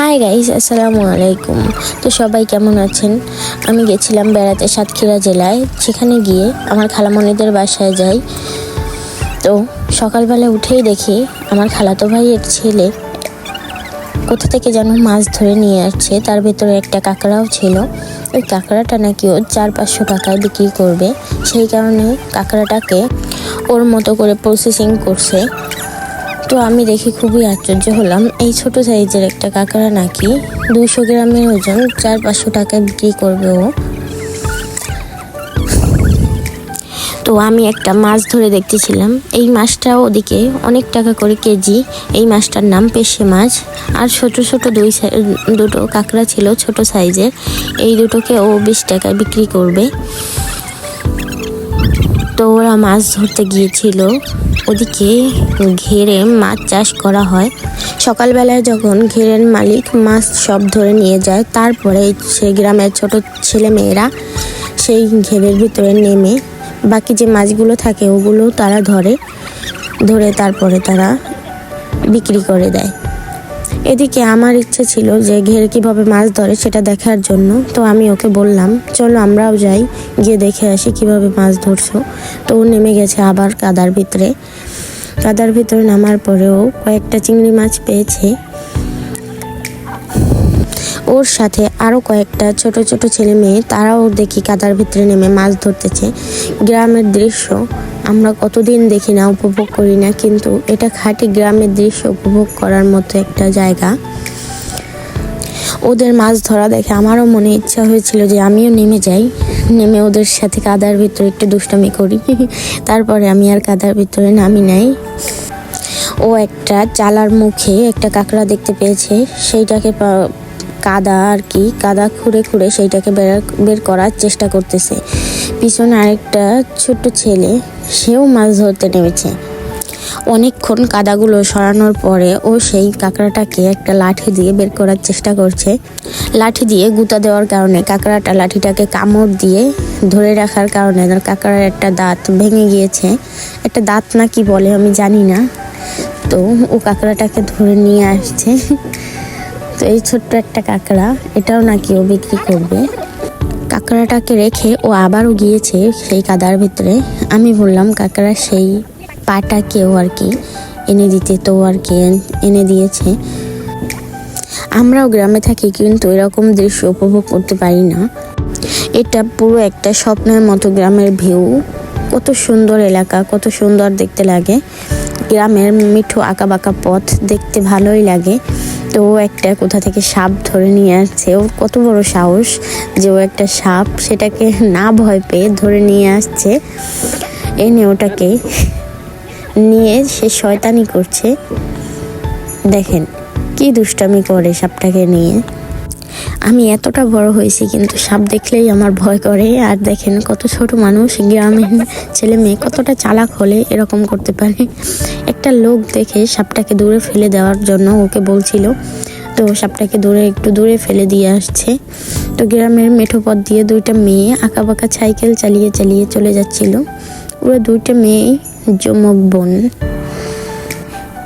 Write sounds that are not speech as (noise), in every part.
Hi guys আসসালামু আলাইকুম তো সবাই কেমন আছেন? আমি গেছিলাম বেড়াতে সাতক্ষীরা জেলায়। সেখানে গিয়ে আমার খালামণিদের বাসায় যাই। তো সকালবেলা উঠেই দেখি আমার খালাতো ভাইয়ের ছেলে কোথা থেকে যেন মাছ ধরে নিয়ে আসছে। তার ভেতরে একটা কাঁকড়াও ছিল। ওই কাঁকড়াটা নাকি ও চার পাঁচশো টাকায় বিক্রি করবে। সেই কারণে কাঁকড়াটাকে ওর মতো করে প্রসেসিং করছে। তো আমি দেখে খুবই আশ্চর্য হলাম। এই ছোট সাইজের একটা কাঁকড়া নাকি? দুশো গ্রামের ওজন, চার পাঁচশো টাকায় বিক্রি করবে ও। তো আমি একটা মাছ ধরে দেখতেছিলাম। এই মাছটা ওদিকে অনেক টাকা করে কেজি। এই মাছটার নাম পেশে মাছ। আর ছোট ছোট দুই দুটো কাঁকড়া ছিল ছোট সাইজের। এই দুটোকে ও বিশ টাকায় বিক্রি করবে। তো ওরা মাছ ধরতে গিয়েছিল। ওদিকে ঘেরে মাছ চাষ করা হয়। সকালবেলায় যখন ঘেরের মালিক মাছ সব ধরে নিয়ে যায়, তারপরে সে গ্রামের ছোট ছেলে মেয়েরা সেই ঘেরের ভিতরে নেমে বাকি যে মাছগুলো থাকে ওগুলো তারা ধরে ধরে তারপরে তারা বিক্রি করে দেয়। এদিকে আমার ইচ্ছে ছিল যে ঘের কীভাবে মাছ ধরে সেটা দেখার জন্য। তো আমি ওকে বললাম, চলো আমরাও যাই, গিয়ে দেখে আসি কীভাবে মাছ ধরছো। তো ও নেমে গেছে আবার কাদার ভিতরে। কাদার ভিতরে নামার পরেও কয়েকটা চিংড়ি মাছ পেয়েছে। ওর সাথে আরও কয়েকটা ছোট ছোট ছেলে মেয়ে, তারাও দেখি কাদার ভিতরে নেমে মাছ ধরতেছে। গ্রামের দৃশ্য, আমরা কতদিন দেখি না, উপভোগ করি না, কিন্তু এটা খাঁটি গ্রামের দৃশ্য উপভোগ করার মতো একটা জায়গা। ওদের মাছ ধরা দেখে আমারও মনে ইচ্ছা হয়েছিল যে আমিও নেমে যাই, নেমে ওদের সাথে কাদার ভিতরে একটু দুষ্টামি করি। (laughs) তারপরে আমি আর কাদার ভিতরে নামি নাই। ও একটা চালার মুখে একটা কাঁকড়া দেখতে পেয়েছে, সেইটাকে কাদা আর কি, কাদা খুঁড়ে খুঁড়ে সেইটাকে বের বের করার চেষ্টা করতেছে। পিছনে আরেকটা ছোট্ট ছেলে, সেও মাছ ধরতে নেমেছে। অনেকক্ষণ কাদাগুলো সরানোর পরে ও সেই কাঁকড়াটাকে একটা লাঠি দিয়ে বের করার চেষ্টা করছে। লাঠি দিয়ে গুঁতা দেওয়ার কারণে, কাঁকড়াটা লাঠিটাকে কামড় দিয়ে ধরে রাখার কারণে তার কাঁকড়ার একটা দাঁত ভেঙে গিয়েছে। একটা দাঁত না কি বলে আমি জানি না। তো ও কাঁকড়াটাকে ধরে নিয়ে আসছে। তো এই ছোট্ট একটা কাঁকড়া, এটাও নাকি ও বিক্রি করবে। কাঁকড়াটাকে রেখে ও আবারও গিয়েছে সেই কাদার ভিতরে। আমি বললাম, কাঁকড়া সেই পাটাকেও আর কি এনে দিতে, তো আর কি এনে দিয়েছে। আমরাও গ্রামে থাকি, কিন্তু এরকম দৃশ্য উপভোগ করতে পারি না। এটা পুরো একটা স্বপ্নের মতো গ্রামের ভিউ। কত সুন্দর এলাকা, কত সুন্দর দেখতে লাগে। গ্রামের মিঠু আঁকা বাঁকা পথ দেখতে ভালোই লাগে। তো একটা কোথা থেকে সাপ ধরে নিয়ে আসছে। ওর কত বড় সাহস যে ও একটা সাপ সেটাকে না ভয় পেয়ে ধরে নিয়ে আসছে। এনে ওটাকে নিয়ে সে শয়তানি করছে। দেখেন, কি দুষ্টামি করে সাপটাকে নিয়ে। আমি এতটা বড় হয়েছি, কিন্তু সাপ দেখলেই আমার ভয় করে। আর দেখেন কত ছোট মানুষ, গ্রামের ছেলে মেয়ে কতটা চালাক হলে এরকম করতে পারে। একটা লোক দেখে সাপটাকে দূরে ফেলে দেওয়ার জন্য ওকে বলছিল। তো সাপটাকে দূরে, একটু দূরে ফেলে দিয়ে আসছে। তো গ্রামের মেঠো পথ দিয়ে দুইটা মেয়ে আঁকা বাঁকা সাইকেল চালিয়ে চালিয়ে চলে যাচ্ছিল। ওরা দুইটা মেয়ে যমক বোন।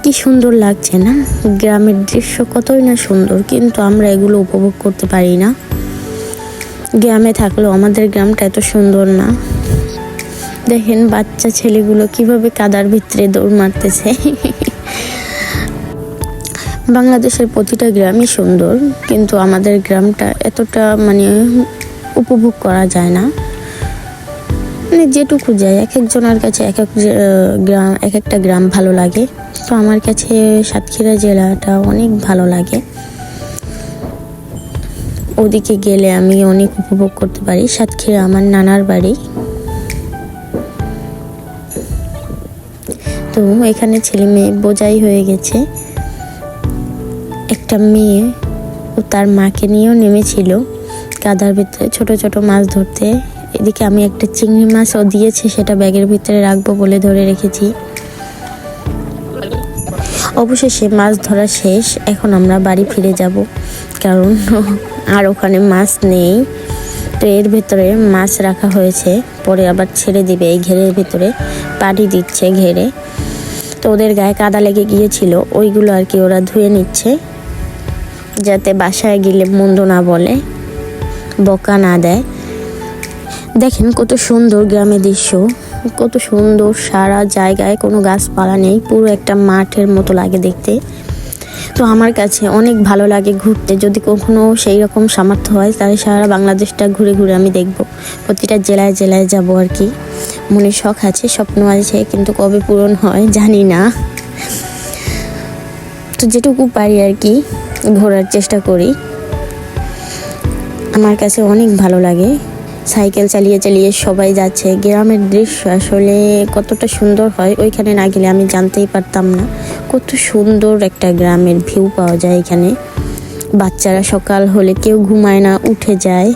কি সুন্দর লাগছে না? গ্রামের দৃশ্য কতই না সুন্দর, কিন্তু আমরা এগুলো উপভোগ করতে পারি না। গ্রামে থাকলেও আমাদের গ্রামটা এত সুন্দর না। দেখেন বাচ্চা ছেলেগুলো কীভাবে কাদার ভিতরে দৌড় মারতেছে। বাংলাদেশের প্রতিটা গ্রামই সুন্দর, কিন্তু আমাদের গ্রামটা এতটা মানে উপভোগ করা যায় না। মানে যেটুকু যায়, এক একজনের কাছে এক এক গ্রাম, এক একটা গ্রাম ভালো লাগে। তো আমার কাছে সাতক্ষীরা জেলাটা অনেক ভালো লাগে। ওদিকে গেলে আমি অনেক উপভোগ করতে পারি। সাতক্ষীরা আমার নানার বাড়ি। তো এখানে ছেলে মেয়ে বোঝাই হয়ে গেছে। একটা মেয়ে ও তার মাকে নিয়েও নেমেছিল। কাদার ভিতরে ছোট ছোট মাছ ধরতে। এদিকে আমি একটা চিংড়ি মাছও দিয়েছে, সেটা ব্যাগের ভিতরে রাখব বলে ধরে রেখেছি। অবশেষে মাছ ধরা শেষ, এখন আমরা বাড়ি ফিরে যাব। কারণ আর ওখানে মাছ নেই। তো এর ভেতরে মাছ রাখা হয়েছে, পরে আবার ছেড়ে দিবে। এই ঘেরের ভিতরে পানি দিচ্ছে ঘেরে। তো ওদের গায়ে কাদা লেগে গিয়েছিল, ওইগুলো আর কি ওরা ধুয়ে নিচ্ছে, যাতে বাসায় গেলে মন্দ না বলে, বকা না দেয়। দেখেন কত সুন্দর গ্রামের দৃশ্য। কত সুন্দর সারা জায়গায় কোনো গাছপালা নেই, পুরো একটা মাঠের মতো লাগে দেখতে। তো আমার কাছে অনেক ভালো লাগে ঘুরতে, যদি কখনো সেই রকম সামর্থ্য হয় তাহলে সারা বাংলাদেশটা ঘুরে ঘুরে আমি দেখব। প্রতিটা জেলায় জেলায় যাব আর কি। মনে শখ আছে, স্বপ্ন আছে, কিন্তু কবে পূরণ হয় জানি না। তো যেটুকু পারি আর কি, ঘোরার চেষ্টা করি। আমার কাছে অনেক ভালো লাগে। সাইকেল চালিয়ে চালিয়ে সবাই যাচ্ছে। গ্রামের দৃশ্য আসলে কতটা সুন্দর হয়, ওইখানে না গেলে আমি জানতেই পারতাম না। কত সুন্দর একটা গ্রামের ভিউ পাওয়া যায় এখানে। বাচ্চারা সকাল হলে কেউ ঘুমায় না, উঠে যায়।